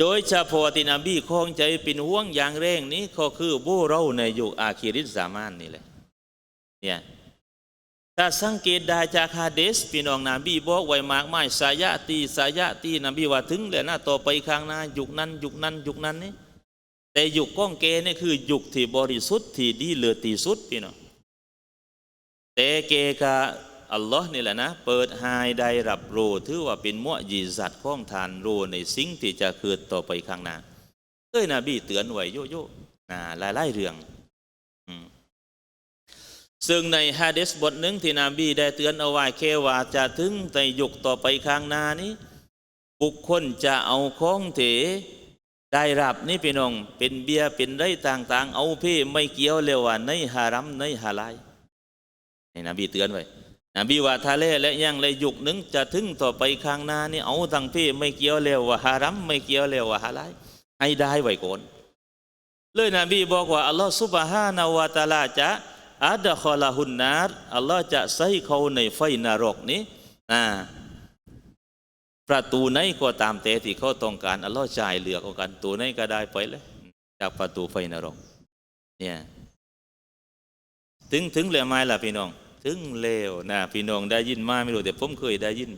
โดยเฉพาะที่นบีคงใจเป็นห่วงอย่างแรงนี้ก็คือบูเราในยุคอาคิริสามานนี่แหละเนี่ยถ้าสังเกตได้จากฮะดีษพี่น้องนบีบอกไว้มากมายสายะตีสายะตีนบีว่าถึงแล้วนะต่อไปข้างหน้ายุคนั้นยุคนั้นยุคนั้นนี่แต่ยุคก้องเกนี่คือยุคที่บริสุทธิ์ที่ดีเลือที่สุดพี่น้องแต่เกกะ อัลลอฮ์นี่แหละนะ เปิดหายได้รับรู้ถือว่าเป็นมุอญิซัตว์ข้องทานรู้ในสิ่งที่จะเกิดต่อไปข้างหน้าเอ้ยนบีเตือนไว้โยโย่นะหลายๆเรื่องซึ่งในฮะดิษบทหนึ่งที่นบีได้เตือนเอาไว้แค่ว่าจะถึงในยุคต่อไปข้างหน้านี้ บุคคลจะเอาของเถได้รับนี่พี่น้องเป็นเบียร์เป็นไรต่างๆ เอาเพ่ไม่เกี่ยวเลยว่าในฮารัมในฮาลายนี่นบีเตือนไว้ นบีว่าทะเลและยังเลยยุคหนึ่งจะถึงต่อไปข้างหน้านี่เอาทั้งเพ่ไม่เกี่ยวเลยว่าฮารัมไม่เกี่ยวเลยว่าฮาลายให้ได้ไว้ก่อนเลยนบีบอกว่าอัลลอฮฺซุบฮานาวะตาลาจะอัดคอลาหุนนาร์อัลลอฮ์จะใส่เขาในไฟนรกนี้อ่าประตูไหนก็ตามแต่ที่เขาต้องการอัลลอฮ์จ่ายเหลือกอากันตัวไหนก็ได้ไปเลยจากประตูไฟนรกเนี่ยถึงถึงแล้วไหมล่ะพี่น้อง ถึงเลวนะพี่น้องได้ยินมาไม่รู้แต่ผมเคยได้ยิน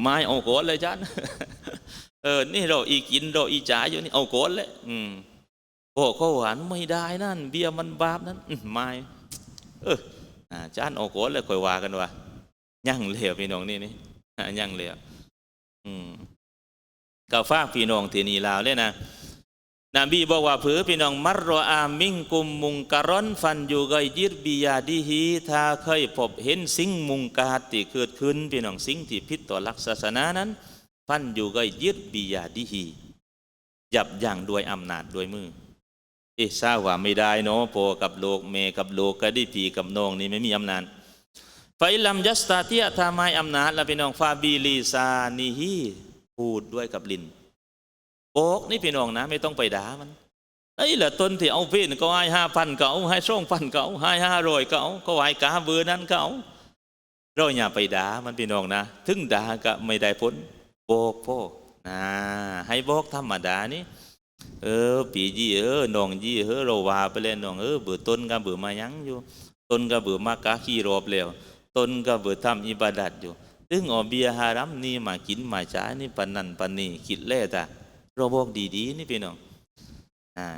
ไม้เอาโกนเลยจันเออนี่เราอีกินเราอีจ่ายอยู่นี่เอาโกนเลยอืมโอ้เขาหวานไม่ได้นั่น เบียร์มันบาปนั่นไม่เอออาจารย์เอาโกนเลยคอยว่ากันว่ายั่งเลวพี่น้องนี่นี่อ่ายั่งเลวอืมกับฝากพี่น้องที่นี่ลาวเลยนะ นบีบอกว่าเผือพี่น้องมัรรออามิงกุมมุงการอนฟันอยู่ไกยิรบิยาดีฮีถ้าเคยพบเห็นสิ่งมุงกาดที่เกิดขึ้นพี่น้องสิ่งที่ผิดต่อหลักศาสนานั้นฟันอยู่ไกยิรบิยาดีฮียับยั้งด้วยอำนาจด้วยมือ เอ๊ะทราบว่าไม่ได้เนาะโปกับโลกเมกับโลกก็ด้พีกับน้องนี่ไม่มีอำนาจไฟลัมยัสตาเตียทาไมอำนาจและพี่น้องฟาบีลีซานีฮีพูดด้วยกับลิน บอกนี่พี่น้องนะ ไม่ต้องไปด่ามันไอ้ยละต้นที่เอาเพื่นก็ให้ห้าพันเก่าให้ส่งพันเก่าให้ห้าร้อยเก่าก็ให้กาเบอร์นั้นเก่าเราอย่าไปด่ามันพี่น้องนะถึงด่าก็ไม่ได้ผลโบอกพ่อนะให้บอกธรรมดานี่เออ ปียี่เออน้องยี่เออเราว่าไปเลยน้องเออเบื่อต้นก็เบื่อมายังอยู่ต้นก็เบื่อมากาขี้รอบแล้วตนก็เบื่อทำอิบาดัดอยู่ตึงออเบียฮารัมนี่มากินมาจ่ายนี่ปันนันปันนี่คิดเล่ต่ เราบอกดีๆนี่พี่น้องอ่า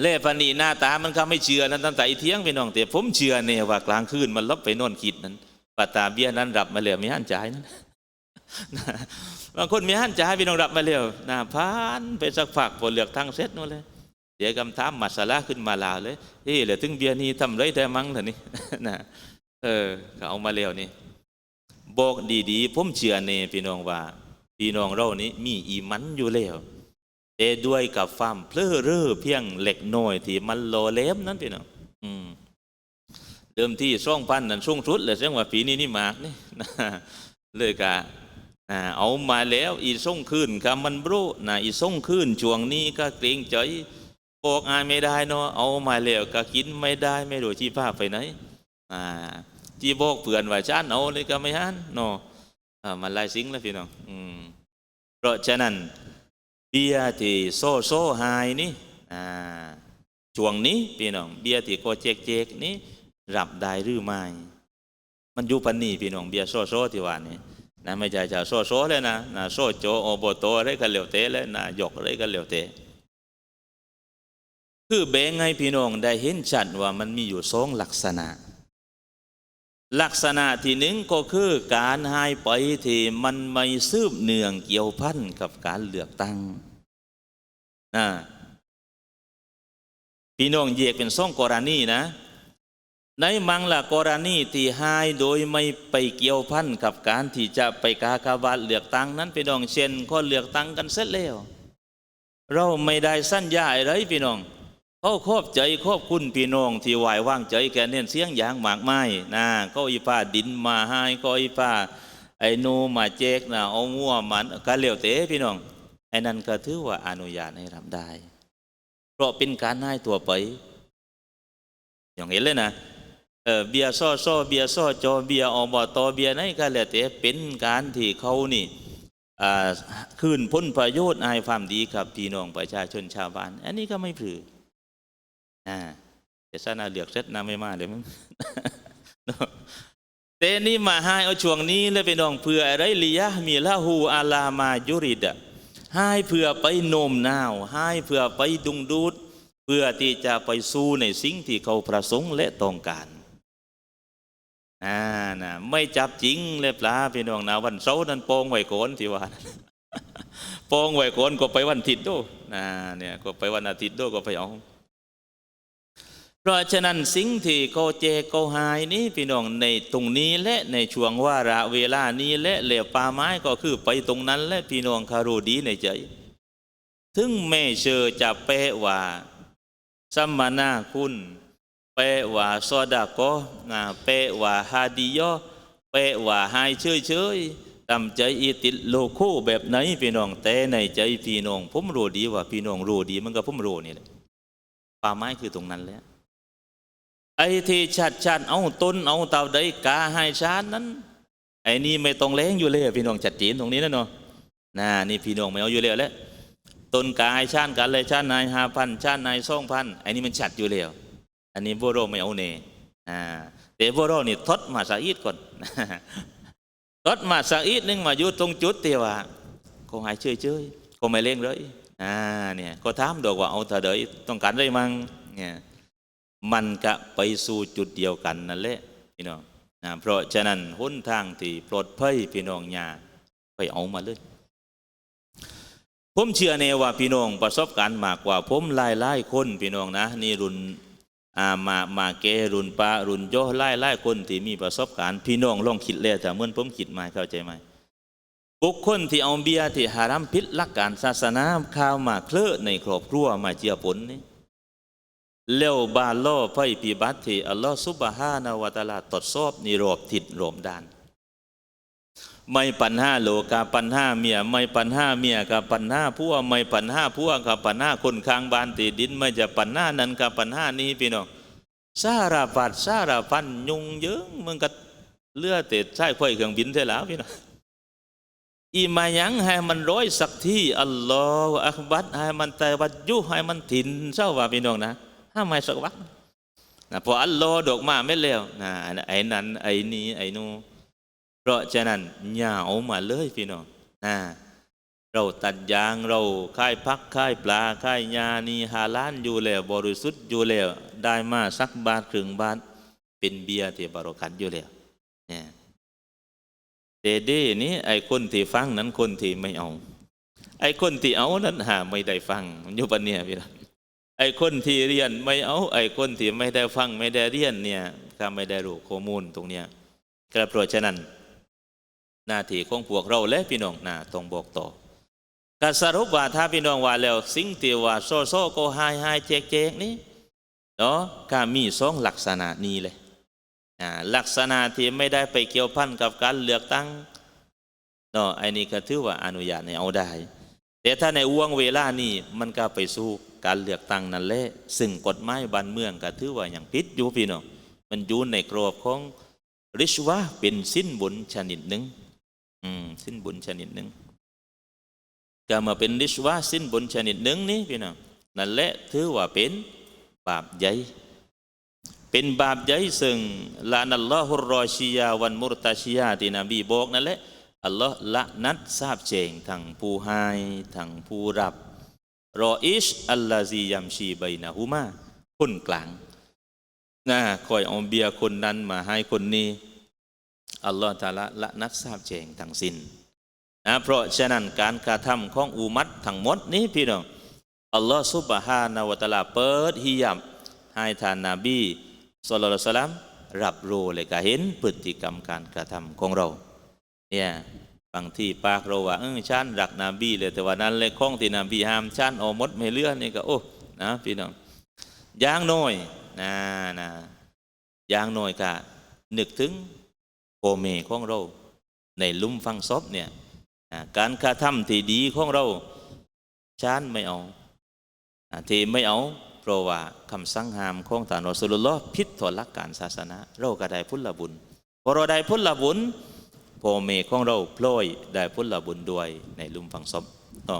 เล่ปันนี่หน้าตามันก็ไม่เชื่อนั้นตั้งแต่อีเที่ยงพี่น้องแต่ผมเชื่อเนี่ยว่ากลางคืนมันลบไปนอนคิดนั้นปัตตาเบี้ยนั้นรับมาแล้วมีหันจ่ายนั้นบางคนมีหันจ่ายพี่น้องรับมาแล้วนะพานไปสักฝักผลเลือกทางเซ็ตนู่นเลยเดี๋ยวคำถามมาสาระขึ้นมาลาวเลยเฮ้ยเหลือถึงเบียร์นี่ทำไรได้มั้งเถอะนี่นะเออก็เอามาแล้วนี่บอกดีๆผมเชื่อเน่พี่น้องว่า พี่น้องเรานี้มีอีมันอยู่แล้วแต่ด้วยกับความเพลอเร่อเพียงเล็กน้อยที่มันโลเลมนั้นพี่น้องอืมเดิมที่ช่องพันนั่นช่วงชุดเลยเสียงว่าปีนี้นี่มากนี่นะเลยกะเอามาแล้วอีส่งคืนคำมันบรูนะอีส่งคืนช่วงนี้ก็เกรงใจบอกอายไม่ได้เนาะเอามาแล้วก็กินไม่ได้ไม่รู้ที่ภาพไปไหนอ่าที่บอกเพื่อนว่าชานเอาเลยก็ไม่ฮันเนาะอ่ามันลายสิงแล้วพี่น้องอืม เพราะฉะนั้นเบียร์ที่โซโซไฮนี่ช่วงนี้พี่น้องเบียร์ที่โกเจกเจกนี้รับได้หรือไม่มันอยู่ปันนี่พี่น้องเบียร์โซโซที่ว่านี่นะไม่ใช่จะโซโซเลยนะนะโซโจโอโบโตอะไรก็เหลวเตะเลยนะยกอะไรก็เหลวเตะคือแบ่งให้พี่น้องได้เห็นชัดว่ามันมีอยู่สองลักษณะ ลักษณะที่หนึ่งก็คือการหายไปที่มันไม่ซืบเนื่องเกี่ยวพันกับการเลือกตั้งนะพี่น้องแยกเป็นสองกรณีนะ ในมังละกรณีที่หายโดยไม่ไปเกี่ยวพันกับการที่จะไปกากบาทเลือกตั้งนั้นพี่น้องเช่นข้อเลือกตั้งกันเสร็จแล้ว เราไม่ได้สัญญาอะไรพี่น้อง เขาครอบใจครอบคุณพี่น้องที่ไหวว่างใจแกเน้นเสียงอย่างหมากไม้นะก็อีป้าดินมาให้ก็อีป้าไอ้นูมาแจกนะเอางัวมันก็เหลียวเตะพี่น้องไอ้นั่นก็ถือว่าอนุญาตให้ทำได้ เพราะเป็นการให้ตัวไป อย่างเห็นเลยนะเออเบียซ้อซ้อเบียซ้อจอเบียร์อบตเบียไหนก็แล้วแต่เป็นการที่เขานี่คืนพ้นประโยชน์อายความดีกับพี่น้องประชาชนชาวบ้าน อันนี้ก็ไม่ผือ อ่าแต่ซานาเหลือกเซตนาไม่มาเลยมั้งแต่นี่มาให้เอาช่วงนี้เลยพี่น้องเพื่ออะไรลียะมีละหูอาลามายุริดะให้เพื่อไปโน้มน้าว ให้เพื่อไปดุงดูด เพื่อที่จะไปสู้ในสิ่งที่เขาประสงค์และต้องการอ่านะไม่จับจริงเลยปลาพี่น้องนะวันเสาร์นั้นโปองไหวโกนที่ว่าโปองไหวโกนก็ไปวันอาทิตย์ดูนะเนี่ยก็ไปวันอาทิตย์ดูก็ไปเอา เพราะฉะนั้นสิ่งที่เขาเจเขาหายนี้พี่น้องในตรงนี้และในช่วงว่าระเวลานี้และเหลวป่าไม้ก็คือไปตรงนั้นและพี่น้องคารูดีในใจ ถึงแม่เชอจะเปะว่าสัมมานาคุณเปะว่าซอดาโกนะเปะว่าฮาดิโยเปะว่าหายเฉยเฉยๆตำใจอีติดโลโคแบบไหนพี่น้องแต่ในใจพี่น้องผมรู้ดีว่าพี่น้องรู้ดีมันก็ผมรู้นี่แหละป่าไม้คือตรงนั้นแหละไอ้ที่ชัดชัดเอาต้นเอาเต่าใดกาให้ชาตินั้น ไอ้นี่ไม่ต้องเล้งอยู่เลยพี่น้องชัดเจนตรงนี้นะเนาะน่านี่พี่น้องไม่เอาอยู่แล้วแหละต้นกายชาติกันเลยชาตินายห้าพันชาตินายสองพันไอันนี้มันชัดอยู่แล้วอันนี้โบโรไม่เอาเน่อ่าแต่โบโรนี่ทดมาสะอีดก่อนทดมาสะอีดนึงมาอยู่ตรงจุดเตียวว่าก็หายเฉยเฉยๆก็ไม่เล่งเลยอ่าเนี่ยก็ถามดอกว่าเอาเถอะเดยต้องการได้มั้งเนี่ย มันก็ไปสู่จุดเดียวกันนั่นแหละพี่น้องนะเพราะฉะนั้นหนทางที่ปลอดภัยพี่น้องยาไปเอามาเลยผมเชื่อแน่ว่าพี่น้องประสบการณ์มากกว่า ผมหลายหลายคนพี่น้องนะ นี่รุ่นอามามาเกรุ่นปารุ่นโยหลายหลายคนที่มีประสบการณ์พี่น้องลองคิดเลยแต่เมื่อผมคิดมาเข้าใจไหมบุคคลที่เอาเบียร์ที่หารัมพิษลักการศาสนาข้าวมาเคลือในครอบครัวมาเจียผลนี่ เลวบาล่อไฟปีบัติที่อัลลอฮฺซุบฮานาวตาลาตรวจสอบนี่รบทิศรอบด้าน ไม่ปัญหาโลกาปัญหาเมียไม่ปัญหาเมียกับปัญหาพัวไม่ปัญหาพัวกับปัญหาคนข้างบ้านตีดิน ไม่จะปัญหานั้นกับปัญหานี้พี่น้องสารพัดสารพันยุงเยิงมันก็เลือดเตะใช้ค่อยเครื่องบินเท่แล้วพี่น้องอีมายังให้มันร้อยสักที่อัลลอฮฺอักบัดให้มันแต่วัดยุให้มันถิ่นเศร้าว่าพี่น้องนะ ห้ามไม่สักวักนะพออัลลอฮฺดอกมาไม่แล้วนะไอ้นั้นไอ้นี้ไอ้นู้เพราะฉะนั้นอย่าเอามาเลยพี่น้องนะเราตัดยางเราค่ายพักค่ายปลาค่ายยานีฮาลานอยู่แล้วบริสุทธิ์อยู่แล้วได้มาสักบาทครึ่งบาทเป็นเบียร์ที่บริกันอยู่แล้วเนี่ยเดเด้นี้ไอ้คนที่ฟังนั้นคนที่ไม่เอา ไอ้คนที่เอานั้นหาไม่ได้ฟังมันอยู่ปะเนี่ยพี่น้อง ไอ้คนที่เรียนไม่เอาไอ้คนที่ไม่ได้ฟังไม่ได้เรียนเนี่ยก็ไม่ได้รู้ข้อมูลตรงเนี้ยก็เพราะฉะนั้น หน้าที่ของพวกเราและพี่น้องนาต้องบอกต่อก็สรุปว่าถ้าพี่น้องว่าแล้ว สิ่งที่ว่าโซโซโกไฮไฮเจกเจกนี้เนาะก็มีสองลักษณะนี้เลยอ่าลักษณะที่ไม่ได้ไปเกี่ยวพันกับการเลือกตั้งเนาะไอ้นี่ก็ถือว่าอนุญาตให้เอาได้ แต่ถ้าในวงเวลานี้มันก็ไปสู่ การเลือกตั้งนั่นแหละซึ่งกฎหมายบ้านเมืองก็ถือว่าอย่างผิดอยู่พี่น้องมันอยู่ในกรอบของริชวะเป็นสิ้นบุญชนิดหนึ่งอืมสิ้นบุญชนิดหนึ่งก็มาเป็นริชวะสิ้นบุญชนิดหนึ่งนี้พี่น้องนั่นแหละถือว่าเป็นบาปใหญ่เป็นบาปใหญ่ซึ่งลานัลลอฮุรอชียาวันมุรตาชียาที่นบีบอกนั่นแหละอัลลอฮ์ละนัดทราบแจงทั้งผู้ให้ทั้งผู้รับ รออิชอัลลาซียัมชีไบนะฮุมาคนกลางนะคอยเอาเบียคนนั้นมาให้คนนี้ อัลลอฮฺตาละละนัดทราบแจงทั้งสิ้นนะเพราะฉะนั้นการกระทำของอุมัตทั้งหมดนี้พี่น้องอัลลอฮฺซุบฮานาวะตาลาเปิดฮิยามให้ท่านนาบีสุลต่านสลัมรับรู้เลยก็เห็นพฤติกรรมการกระทำของเราเนี่ย บางที่ปากเราว่าเออฉันรักนบีเลยแต่ว่านั้นเลยข้องที่นบีห้ามฉันอมดไม่เลื่อนนี่ก็โอ้นะพี่น้องย่างน้อยนะนะย่างน้อยกะนึกถึงโอเมของเรา ในลุ่มฟังซบเนี่ยการกระทำที่ดีของเราชานไม่เอาที่ไม่เอาเพราะว่าคำสั่งห้ามของทานอสุลลอฮ์พิษต่อหลักการศาสนา เราก็ได้พุทธบุญพอเราได้พุทธบุญ พ่อแม่ของเราพลอยได้ผลบุญด้วยในลุมฝังศพอ๋อ